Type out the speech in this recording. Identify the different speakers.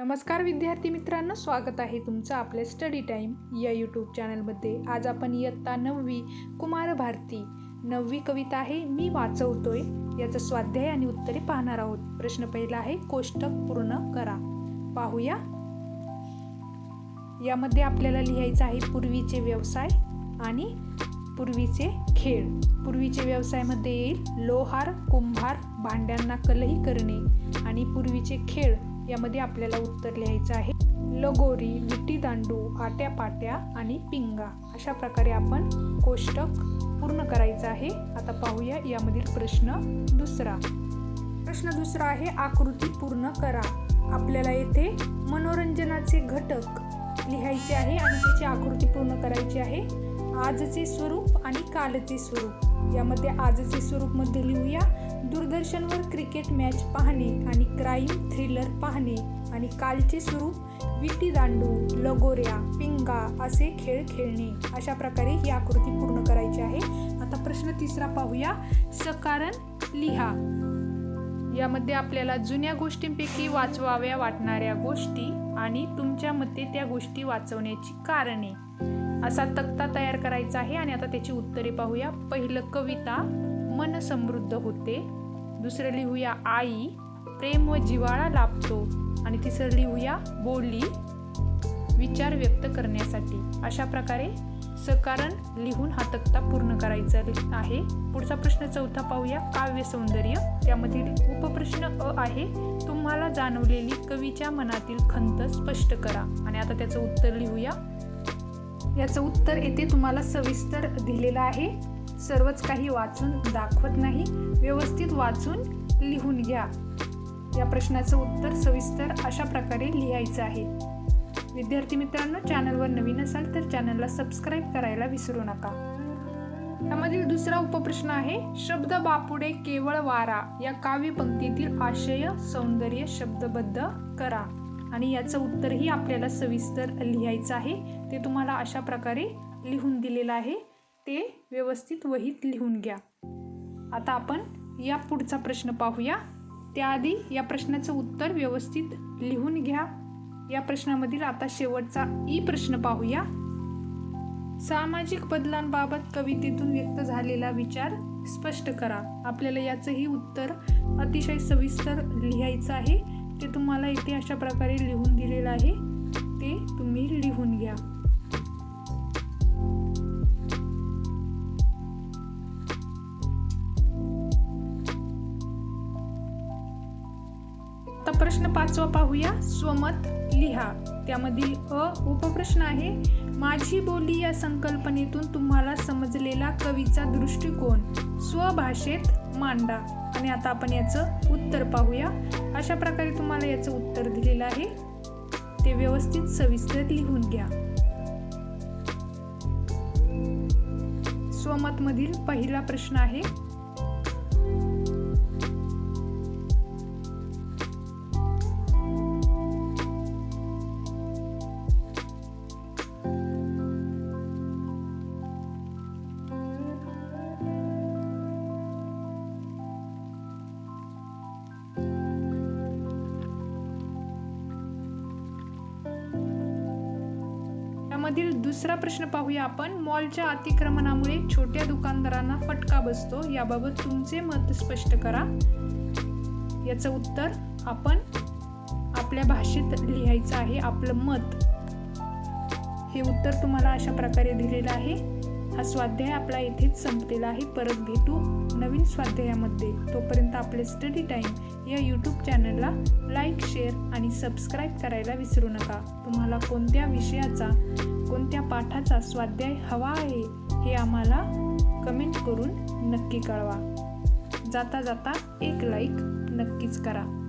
Speaker 1: नमस्कार विद्यार्थी मित्रांनो स्वागत आहे तुमचं आपल्या स्टडी टाईम या यूट्यूब चॅनलमध्ये आज आपण इयत्ता नववी कुमार भारती. नववी कविता आहे मी वाचवतोय. याचं स्वाध्याय आणि उत्तरे पाहणार आहोत. प्रश्न पहिला आहे कोष्टक पूर्ण करा. पाहूया. यामध्ये आपल्याला लिहायचं आहे पूर्वीचे व्यवसाय आणि पूर्वीचे खेळ. पूर्वीचे व्यवसायामध्ये येईल लोहार कुंभार भांड्यांना कलही करणे आणि पूर्वीचे खेळ. यामध्ये आपल्याला उत्तर लिहायचं आहे. लगोरी विटी दांडू आट्यापाट्या आणि पिंगा अशा प्रकारे आपण कोष्टक पूर्ण करायचं आहे. आता पाहूया यामधील प्रश्न दुसरा. प्रश्न दुसरा आहे आकृती पूर्ण करा. आपल्याला येथे मनोरंजनाचे घटक लिहायचे आहे आणि त्याची आकृती पूर्ण करायची आहे. आजचे स्वरूप आणि कालचे स्वरूप. यामध्ये आजचे स्वरूपमध्ये लिहूया दूरदर्शनवर क्रिकेट मॅच पाहणे आणि क्राईम थ्रिलर पाहणे आणि कालचे स्वरूप विटी दांडू लगोऱ्या पिंगा असे खेळ खेळणे. अशा प्रकारे ही आकृती पूर्ण करायची आहे. आता प्रश्न तिसरा पाहूया सकारण लिहा. यामध्ये आपल्याला जुन्या गोष्टींपैकी वाचवाव्या वाटणाऱ्या गोष्टी आणि तुमच्या मते त्या गोष्टी वाचवण्याची कारणे. असा तक्ता तयार करायचा आहे आणि आता त्याची उत्तरे पाहूया. पहिलं कविता मन समृद्ध होते. दुसरं लिहूया आई प्रेम व जिवाळा लाभतो. आणि तिसरं लिहूया बोली विचार व्यक्त करण्यासाठी. अशा प्रकारे सकारण लिहून हा तक्ता पूर्ण करायचा आहे. पुढचा प्रश्न चौथा पाहूया. काव्य सौंदर्य. त्यामधील उपप्रश्न अ आहे. तुम्हाला जाणवलेली कवीच्या मनातील खंत स्पष्ट करा. आणि आता त्याचं उत्तर लिहूया. याचं उत्तर येथे तुम्हाला सविस्तर दिलेलं आहे. सर्वच काही वाचून दाखवत नाही. व्यवस्थित वाचून लिहून घ्या. या प्रश्नाचं उत्तर सविस्तर अशा प्रकारे लिहायचं आहे. विद्यार्थी मित्रांनो चॅनलवर नवीन असाल तर चॅनलला सबस्क्राईब करायला विसरू नका. यामधील दुसरा उपप्रश्न आहे शब्द बापुडे केवळ वारा या काव्य पंक्तीतील आशय सौंदर्य शब्दबद्ध करा. आणि याचं उत्तरही आपल्याला सविस्तर लिहायचं आहे. ते तुम्हाला अशा प्रकारे लिहून दिलेलं आहे. ते व्यवस्थित वहीत लिहून घ्या. आता आपण या पुढचा प्रश्न पाहूया. त्याआधी या प्रश्नाचं उत्तर व्यवस्थित लिहून घ्या. या प्रश्नामधील आता शेवटचा ई प्रश्न पाहूया. सामाजिक बदलांबाबत कवितेतून व्यक्त झालेला विचार स्पष्ट करा. आपल्याला याचंही उत्तर अतिशय सविस्तर लिहायचं आहे. ते तुम्हाला इथे अशा प्रकारे लिहून दिलेलं आहे. ते तुम्ही लिहून घ्या. आता प्रश्न पाचवा पाहूया. स्वमत लिहा. त्यामधील अ उपप्रश्न आहे माझी बोली या संकल्पनेतून तुम्हाला समजलेला कवीचा दृष्टिकोन. स्वभाषेत मांडा. आणि आता आपण याचं उत्तर पाहूया. अशा प्रकारे तुम्हाला याचं उत्तर दिलेलं आहे. ते व्यवस्थित सविस्तर लिहून घ्या. स्वमतमधील पहिला प्रश्न आहे यामधील दुसरा प्रश्न पाहूया आपण. मॉलच्या अतिक्रमणामुळे छोट्या दुकानदारांना फटका बसतो. याबाबत तुमचे मत स्पष्ट करा. याचं उत्तर आपण आपल्या भाषेत लिहायचं आहे. आपलं मत. हे उत्तर तुम्हाला अशा प्रकारे दिलेलं आहे. हा स्वाध्याय आपला इथेच संपलेला आहे. परत भेटू नवीन स्वाध्यायामध्ये. तोपर्यंत आपले स्टडी टाईम या यूट्यूब चॅनलला लाईक शेअर आणि सबस्क्राईब करायला विसरू नका. तुम्हाला कोणत्या विषयाचा कोणत्या पाठाचा स्वाध्याय हवा आहे हे आम्हाला कमेंट करून नक्की कळवा. जाता जाता एक लाईक नक्कीच करा.